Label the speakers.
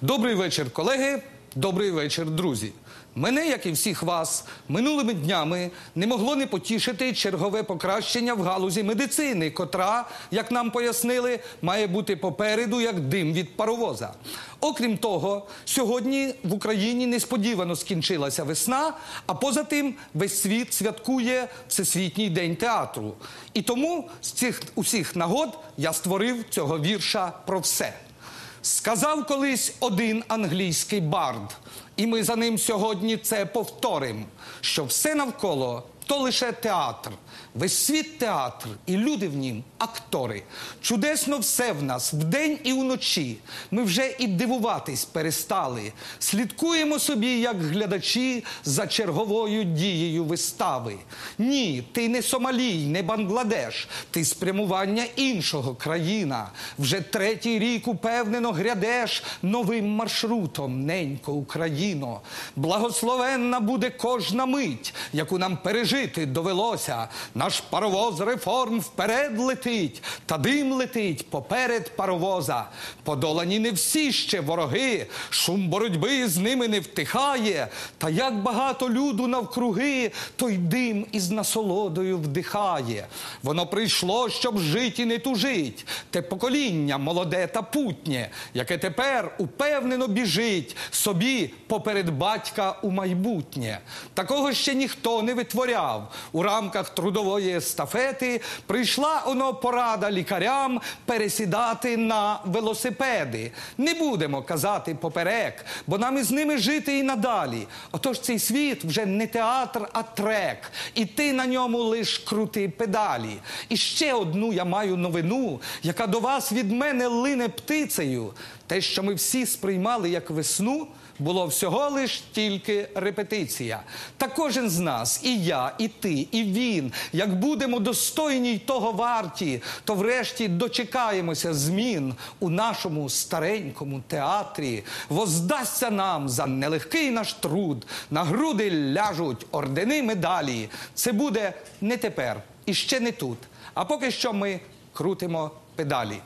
Speaker 1: Добрий вечір, колеги. Добрий вечір, друзі. Мене, як і всіх вас, минулими днями не могло не потішити чергове покращення в галузі медицини, котра, як нам пояснили, має бути попереду як дим від паровоза. Окрім того, сьогодні в Україні несподівано скінчилася весна, а поза тим весь світ святкує Всесвітній день театру. І тому з цих усіх нагод я створив цього вірша про все. Сказав колись один англійський бард, і ми за ним сьогодні це повторимо, що все навколо то лише театр, весь світ театр, і люди в нім актори. Чудесно все в нас вдень і вночі. Ми вже і дивуватись перестали. Слідкуємо собі, як глядачі, за черговою дією вистави. Ні, ти не Сомалій, не Бангладеш, ти спрямування іншого країна. Вже третій рік упевнено грядеш новим маршрутом, ненько Україно. Благословенна буде кожна мить, яку нам пережити довелося. Наш паровоз реформ вперед летить, та дим летить поперед паровоза. Подолані не всі ще вороги, шум боротьби з ними не втихає. Та як багато люду навкруги, той дим із насолодою вдихає. Воно прийшло, щоб жить і не тужить. Те покоління молоде та путнє, яке тепер упевнено біжить собі поперед батька у майбутнє. Такого ще ніхто не витворяв. У рамках трудової естафети прийшла оно порада лікарям пересідати на велосипеди. Не будемо казати поперек, бо нам із ними жити і надалі. Отож цей світ вже не театр, а трек. І ти на ньому лиш крути педалі. І ще одну я маю новину, яка до вас від мене лине птицею. Те, що ми всі сприймали як весну, було всього лиш тільки репетиція. Та кожен з нас, і я, і ти, і він, як будемо достойні й того варті, то врешті дочекаємося змін у нашому старенькому театрі. Воздасться нам за нелегкий наш труд, на груди ляжуть ордени медалі. Це буде не тепер і ще не тут. А поки що ми крутимо педалі.